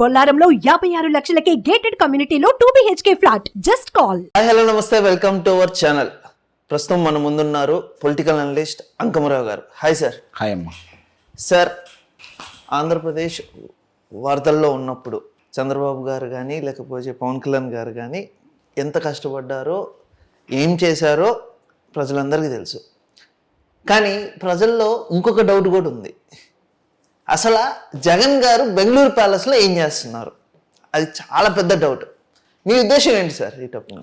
బొల్లారంలో యాభై ఆరు లక్షలకే గేటెడ్ కమ్యూనిటీలో two BHK flat just call hi hello నమస్తే వెల్కమ్ టు అవర్ ఛానల్ ప్రస్తుతం మన ముందున్నారు political analyst Ankamarao garu. Hi sir hi అమ్మ. సార్ ఆంధ్రప్రదేశ్ వార్తల్లో ఉన్నప్పుడు చంద్రబాబు గారు కానీ లేకపోతే పవన్ కళ్యాణ్ గారు కానీ ఎంత కష్టపడ్డారో ఏం చేశారో ప్రజలందరికీ తెలుసు. కానీ ప్రజల్లో ఇంకొక డౌట్ కూడా ఉంది. అసలు జగన్ గారు బెంగళూరు ప్యాలెస్లో ఏం చేస్తున్నారు? అది చాలా పెద్ద డౌట్. మీ ఉద్దేశం ఏంటి సార్ ఈ టాపిక్?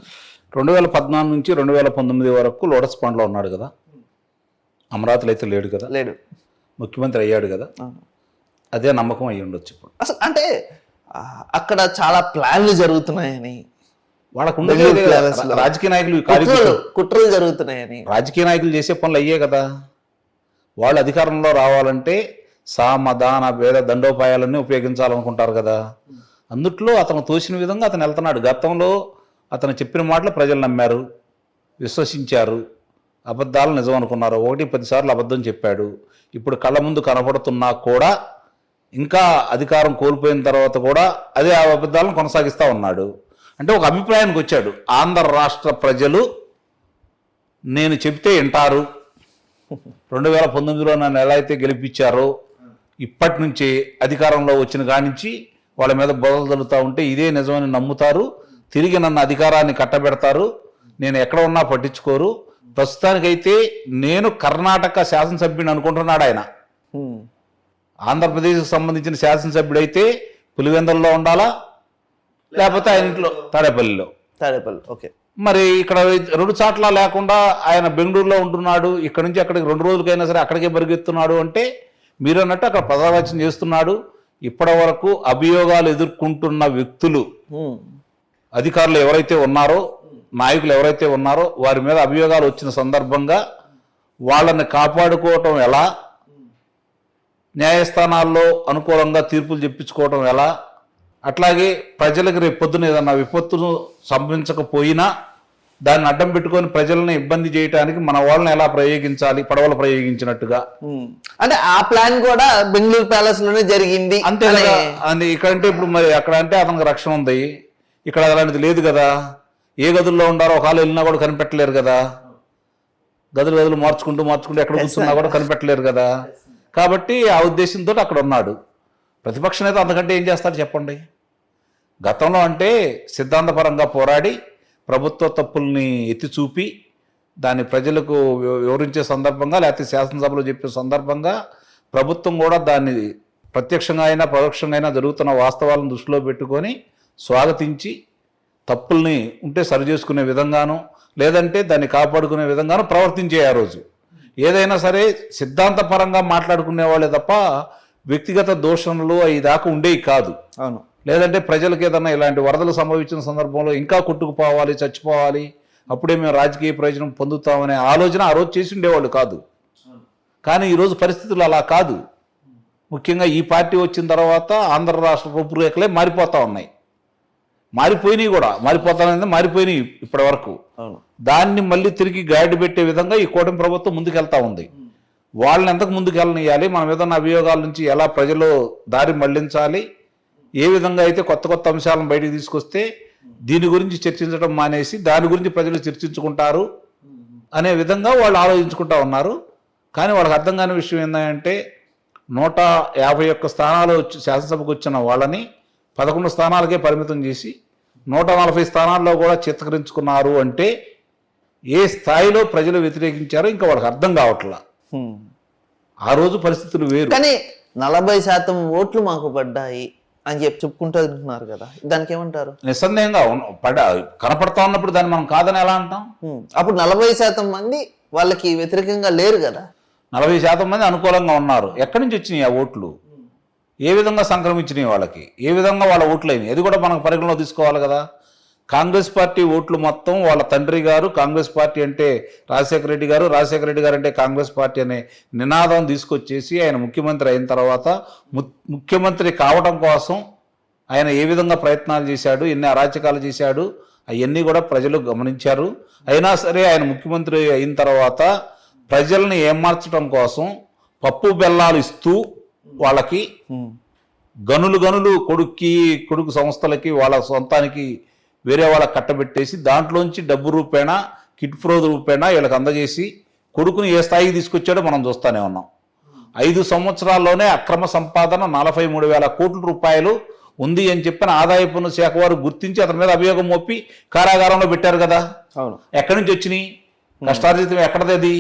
రెండు వేల పద్నాలుగు నుంచి రెండు వేల పంతొమ్మిది వరకు లోటస్ పాండ్లో ఉన్నాడు కదా. అమరావతిలో అయితే లేడు కదా. లేడు. ముఖ్యమంత్రి అయ్యాడు కదా. అదే నమ్మకం అయ్యి ఉండొచ్చు ఇప్పుడు. అసలు అంటే అక్కడ చాలా ప్లాన్లు జరుగుతున్నాయని. వాళ్ళకు. రాజకీయ నాయకులు కుట్రలు జరుగుతున్నాయని. రాజకీయ నాయకులు చేసే పనులు అయ్యే కదా. వాళ్ళు అధికారంలో రావాలంటే సామధాన భేద దండోపాయాలన్నీ ఉపయోగించాలనుకుంటారు కదా. అందుట్లో అతను తోసిన విధంగా అతను వెళ్తున్నాడు. గతంలో అతను చెప్పిన మాటలు ప్రజలు నమ్మారు విశ్వసించారు అబద్ధాలు నిజం అనుకున్నారు. ఒకటి పదిసార్లు అబద్ధం చెప్పాడు. ఇప్పుడు కళ్ళ ముందు కనపడుతున్నా కూడా ఇంకా అధికారం కోల్పోయిన తర్వాత కూడా అదే ఆ అబద్ధాలను కొనసాగిస్తూ ఉన్నాడు. అంటే ఒక అభిప్రాయానికి వచ్చాడు. ఆంధ్ర రాష్ట్ర ప్రజలు నేను చెప్తే వింటారు. రెండు వేల పంతొమ్మిదిలో నన్ను ఎలా అయితే గెలిపించారో ఇప్పటి నుంచి అధికారంలో వచ్చిన కానించి వాళ్ళ మీద బొదలు తలుతూ ఉంటే ఇదే నిజమని నమ్ముతారు. తిరిగి నన్ను అధికారాన్ని కట్టబెడతారు. నేను ఎక్కడ ఉన్నా పట్టించుకోరు. ప్రస్తుతానికైతే నేను కర్ణాటక శాసనసభ్యుని అనుకుంటున్నాడు ఆయన. ఆంధ్రప్రదేశ్కి సంబంధించిన శాసనసభ్యుడైతే పులివెందల్లో ఉండాలా? లేకపోతే ఆయన ఇంట్లో తాడేపల్లిలో. తాడేపల్లి ఓకే. మరి ఇక్కడ రెండు చాట్ల లేకుండా ఆయన బెంగళూరులో ఉంటున్నాడు. ఇక్కడ నుంచి అక్కడికి రెండు రోజులకైనా సరే అక్కడికే పరిగెత్తున్నాడు అంటే మీరు అన్నట్టు అక్కడ పదరాచన చేస్తున్నాడు. ఇప్పటి వరకు అభియోగాలు ఎదుర్కొంటున్న వ్యక్తులు. అధికారులు ఎవరైతే ఉన్నారో నాయకులు ఎవరైతే ఉన్నారో వారి మీద అభియోగాలు వచ్చిన సందర్భంగా వాళ్ళని కాపాడుకోవటం ఎలా? న్యాయస్థానాల్లో అనుకూలంగా తీర్పులు చెప్పించుకోవటం ఎలా? అట్లాగే ప్రజలకు రేపు పొద్దున ఏదన్నా విపత్తును సంభవించకపోయినా దాన్ని అడ్డం పెట్టుకొని ప్రజలను ఇబ్బంది చేయడానికి మన వాళ్ళని ఎలా ప్రయోగించాలి పడవలు ప్రయోగించినట్టుగా. అంటే ఆ ప్లాన్ కూడా బెంగళూరు ప్యాలెస్లోనే జరిగింది అంతే అనే- అది ఇక్కడంటే ఇప్పుడు మరి అక్కడ అంటే అతనికి రక్షణ ఉంది. ఇక్కడ అలాంటిది లేదు కదా. ఏ గదుల్లో ఉండారో ఒకవేళ వెళ్ళినా కూడా కనిపెట్టలేరు కదా. గదులు గదులు మార్చుకుంటూ మార్చుకుంటూ ఎక్కడ కూర్చున్నా కూడా కనిపెట్టలేరు కదా. కాబట్టి ఆ ఉద్దేశంతో అక్కడ ఉన్నాడు. ప్రతిపక్ష నేత అంతకంటే ఏం చేస్తాడు చెప్పండి? గతంలో అంటే సిద్ధాంతపరంగా పోరాడి ప్రభుత్వ తప్పుల్ని ఎత్తి చూపి దాన్ని ప్రజలకు వివరించే సందర్భంగా లేకపోతే శాసనసభలో చెప్పే సందర్భంగా ప్రభుత్వం కూడా దాన్ని ప్రత్యక్షంగా అయినా పరోక్షంగా అయినా జరుగుతున్న వాస్తవాలను దృష్టిలో పెట్టుకొని స్వాగతించి తప్పుల్ని ఉంటే సరి చేసుకునే విధంగాను లేదంటే దాన్ని కాపాడుకునే విధంగాను ప్రవర్తించే ఆ రోజు. ఏదైనా సరే సిద్ధాంతపరంగా మాట్లాడుకునే వాళ్ళే తప్ప వ్యక్తిగత దోషణలు అవి దాకా ఉండేవి కాదు. అవును. లేదంటే ప్రజలకు ఏదన్నా ఇలాంటి వరదలు సంభవించిన సందర్భంలో ఇంకా కొట్టుకుపోవాలి చచ్చిపోవాలి అప్పుడే మేము రాజకీయ ప్రయోజనం పొందుతామనే ఆలోచన ఆ రోజు చేసి ఉండేవాళ్ళు కాదు. కానీ ఈరోజు పరిస్థితులు అలా కాదు. ముఖ్యంగా ఈ పార్టీ వచ్చిన తర్వాత ఆంధ్ర రాష్ట్ర రూపురేఖలే మారిపోతా ఉన్నాయి. మారిపోయినాయి కూడా. మారిపోతానని మారిపోయినాయి ఇప్పటి వరకు. దాన్ని మళ్ళీ తిరిగి గైడ్ పెట్టే విధంగా ఈ కూటమి ప్రభుత్వం ముందుకెళ్తా ఉంది. వాళ్ళని ఎంతకు ముందుకు వెళ్ళనియాలి మన మీద ఉన్న అభియోగాల నుంచి ఎలా ప్రజలు దారి మళ్ళించాలి? ఏ విధంగా అయితే కొత్త కొత్త అంశాలను బయటికి తీసుకొస్తే దీని గురించి చర్చించడం మానేసి దాని గురించి ప్రజలు చర్చించుకుంటారు అనే విధంగా వాళ్ళు ఆలోచించుకుంటా ఉన్నారు. కానీ వాళ్ళకి అర్థం కాని విషయం ఏంటంటే నూట యాభై ఒక్క స్థానాలు వచ్చి శాసనసభకు వచ్చిన వాళ్ళని పదకొండు స్థానాలకే పరిమితం చేసి నూట నలభై స్థానాల్లో కూడా చిత్తకరించుకున్నారు అంటే ఏ స్థాయిలో ప్రజలు వ్యతిరేకించారో ఇంకా వాళ్ళకి అర్థం కావట్లా. ఆ రోజు పరిస్థితులు వేరు. కానీ నలభై శాతం ఓట్లు మాకు పడ్డాయి. అని చెప్పి చెప్పుకుంటున్నారు కదా. దానికి ఏమంటారు నిస్సందేహంగా పడ కనపడతా ఉన్నప్పుడు దాన్ని మనం కాదని ఎలా అంటాం. అప్పుడు నలభై శాతం మంది వాళ్ళకి వ్యతిరేకంగా లేరు కదా. నలభై శాతం మంది అనుకూలంగా ఉన్నారు. ఎక్కడి నుంచి వచ్చినాయి ఆ ఓట్లు? ఏ విధంగా సంక్రమించినాయి వాళ్ళకి? ఏ విధంగా వాళ్ళ ఓట్లు అయినాయి అది కూడా మనకు పరిగణలో తీసుకోవాలి కదా. కాంగ్రెస్ పార్టీ ఓట్లు మొత్తం వాళ్ళ తండ్రి గారు కాంగ్రెస్ పార్టీ అంటే రాజశేఖర రెడ్డి గారు రాజశేఖర రెడ్డి గారు అంటే కాంగ్రెస్ పార్టీ అనే నినాదం తీసుకొచ్చేసి ఆయన ముఖ్యమంత్రి అయిన తర్వాత ము- ముఖ్యమంత్రి కావడం కోసం ఆయన ఏ విధంగా ప్రయత్నాలు చేశాడు ఎన్ని అరాచకాలు చేశాడు అవన్నీ కూడా ప్రజలు గమనించారు అయినా సరే ఆయన ముఖ్యమంత్రి అయిన తర్వాత ప్రజల్ని ఏమార్చడం కోసం పప్పు బెల్లాలు ఇస్తూ వాళ్ళకి. గనులు గనులు కొడుక్కి కొడుకు సంస్థలకి వాళ్ళ సొంతానికి వేరే వాళ్ళకి కట్టబెట్టేసి దాంట్లోంచి డబ్బు రూపేణా కిట్ ఫ్రోజ్ రూపేణా వీళ్ళకి అందజేసి కొడుకుని ఏ స్థాయికి తీసుకొచ్చాడో మనం చూస్తానే ఉన్నాం. ఐదు సంవత్సరాల్లోనే అక్రమ సంపాదన నలభై మూడు వేల కోట్ల రూపాయలు ఉంది అని చెప్పిన ఆదాయ పన్ను శాఖ వారు గుర్తించి అతని మీద అభియోగం మోపి కారాగారంలో పెట్టారు కదా. ఎక్కడి నుంచి వచ్చినాయి? కష్టార్జితం ఎక్కడది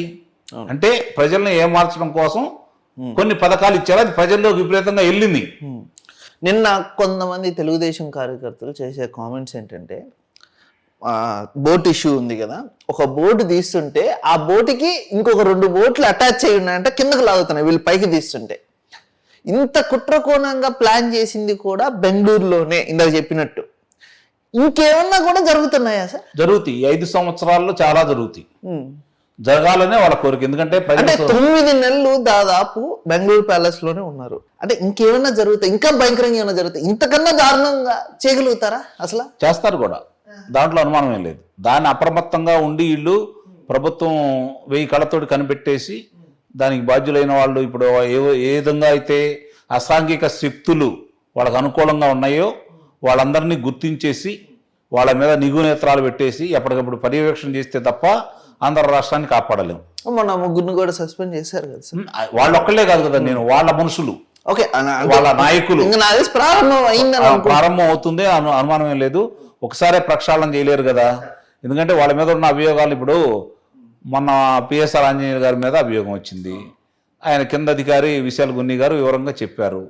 అంటే ప్రజల్ని ఏమార్చడం కోసం కొన్ని పథకాలు ఇచ్చారు. అది ప్రజల్లో విపరీతంగా వెళ్ళింది. నిన్న కొంతమంది తెలుగుదేశం కార్యకర్తలు చేసే కామెంట్స్ ఏంటంటే బోట్ ఇష్యూ ఉంది కదా ఒక బోటు తీస్తుంటే ఆ బోటుకి ఇంకొక రెండు బోట్లు అటాచ్ అయి ఉన్నాయంటే కిందకు లాగుతున్నాయి వీళ్ళు పైకి తీస్తుంటే. ఇంత కుట్రకోణంగా ప్లాన్ చేసింది కూడా బెంగళూరులోనే ఇందాక చెప్పినట్టు. ఇంకేమన్నా కూడా జరుగుతున్నాయా సార్? జరుగుతాయి. ఐదు సంవత్సరాల్లో చాలా జరుగుతాయి. జరగాలనే వాళ్ళ కోరిక. ఎందుకంటే అంటే తొమ్మిది నెలలు దాదాపు బెంగళూరు ప్యాలెస్లోనే ఉన్నారు. అంటే ఇంకేమైనా జరుగుతాయి ఇంకా భయంకరంగా ఏమైనా జరుగుతాయి ఇంతకన్నా దారుణంగా చేయగలుగుతారా అసలు? చేస్తారు కూడా. దాంట్లో అనుమానం ఏం లేదు. దాన్ని అప్రమత్తంగా ఉండి వీళ్ళు ప్రభుత్వం వెయ్యి కళ్ళతోటి కనిపెట్టేసి దానికి బాధ్యులైన వాళ్ళు ఇప్పుడు ఏ ఏ విధంగా అయితే అసాంఘిక శక్తులు వాళ్ళకు అనుకూలంగా ఉన్నాయో వాళ్ళందరినీ గుర్తించేసి వాళ్ళ మీద నిగు నేత్రాలు పెట్టేసి ఎప్పటికప్పుడు పర్యవేక్షణ చేస్తే తప్ప ఆంధ్ర రాష్ట్రాన్ని కాపాడలేము. మొన్న ముగ్గురిని కూడా సస్పెండ్ చేశారు కదా సార్. వాళ్ళు ఒక్కళ్ళే కాదు కదా నేను వాళ్ళ మనుషులు. ఓకే వాళ్ళ నాయకులు. ప్రారంభం అవుతుంది అను అనుమానం ఏం లేదు. ఒకసారే ప్రక్షాళన చేయలేరు కదా. ఎందుకంటే వాళ్ళ మీద ఉన్న అభియోగాలు ఇప్పుడు మొన్న పిఎస్ఆర్ ఆంజనేయులు గారి మీద అభియోగం వచ్చింది. ఆయన కింద అధికారి విశాల్ గున్ని గారు వివరంగా చెప్పారు.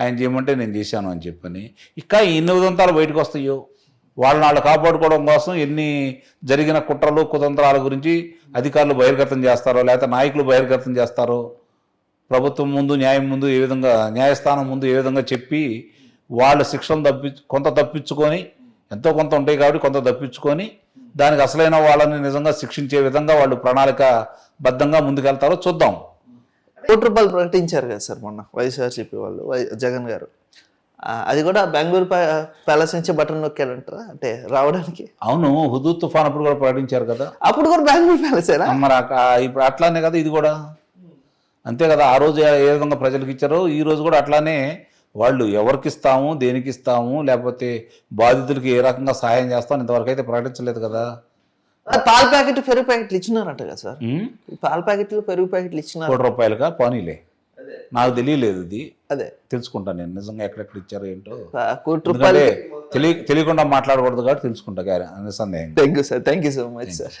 ఆయన చేయమంటే నేను చేశాను అని చెప్పని. ఇంకా ఎన్ని ఉదంతాలు బయటకు వస్తాయో? వాళ్ళని వాళ్ళు కాపాడుకోవడం కోసం ఎన్ని జరిగిన కుట్రలు కుతంత్రాల గురించి అధికారులు బహిర్గతం చేస్తారో లేకపోతే నాయకులు బహిర్గతం చేస్తారో ప్రభుత్వం ముందు న్యాయం ముందు ఏ విధంగా న్యాయస్థానం ముందు ఏ విధంగా చెప్పి వాళ్ళ శిక్షను తప్పి కొంత తప్పించుకొని ఎంతో కొంత ఉంటాయి కాబట్టి కొంత తప్పించుకొని దానికి అసలైన వాళ్ళని నిజంగా శిక్షించే విధంగా వాళ్ళు ప్రణాళిక బద్ధంగా ముందుకెళ్తారో చూద్దాం. కోటి రూపాయలు ప్రకటించారు కదా సార్ మొన్న వైఎస్ఆర్సీపీ వాళ్ళు వై- జగన్ గారు. అది కూడా బెంగళూరు ప్యా- ప్యాలెస్ నుంచి బటన్ నొక్కారంటారా? అంటే రావడానికి? అవును హుదూ తుఫాన్ అప్పుడు కూడా ప్రకటించారు కదా. అప్పుడు కూడా బెంగళూరు మరి ఆ- ఇప్పుడు అట్లానే కదా ఇది కూడా. అంతే కదా ఆ రోజు ఏ విధంగా ప్రజలకు ఇచ్చారో ఈ రోజు కూడా అట్లానే వాళ్ళు ఎవరికి ఇస్తాము దేనికి ఇస్తాము లేకపోతే బాధితులకి ఏ రకంగా సహాయం చేస్తాం ఇంతవరకు అయితే ప్రకటించలేదు కదా. పాల ప్యాకెట్ పెరుగు ప్యాకెట్లు ఇచ్చినారంట కదా సార్. పాల ప్యాకెట్లు పెరుగు ప్యాకెట్లు ఇచ్చినారు. కోటి రూపాయలుగా పోనీలే. నాకు తెలియలేదు ఇది. అదే. తెలుసుకుంటా నేను. నిజంగా ఎక్కడెక్కడ ఇచ్చారో ఏంటో. కోటి రూపాయలు తెలియ తెలియకుండా మాట్లాడకూడదు కాబట్టి తెలుసుకుంటా. గారి నిస్సందేహంగా thank you sir thank you so much sir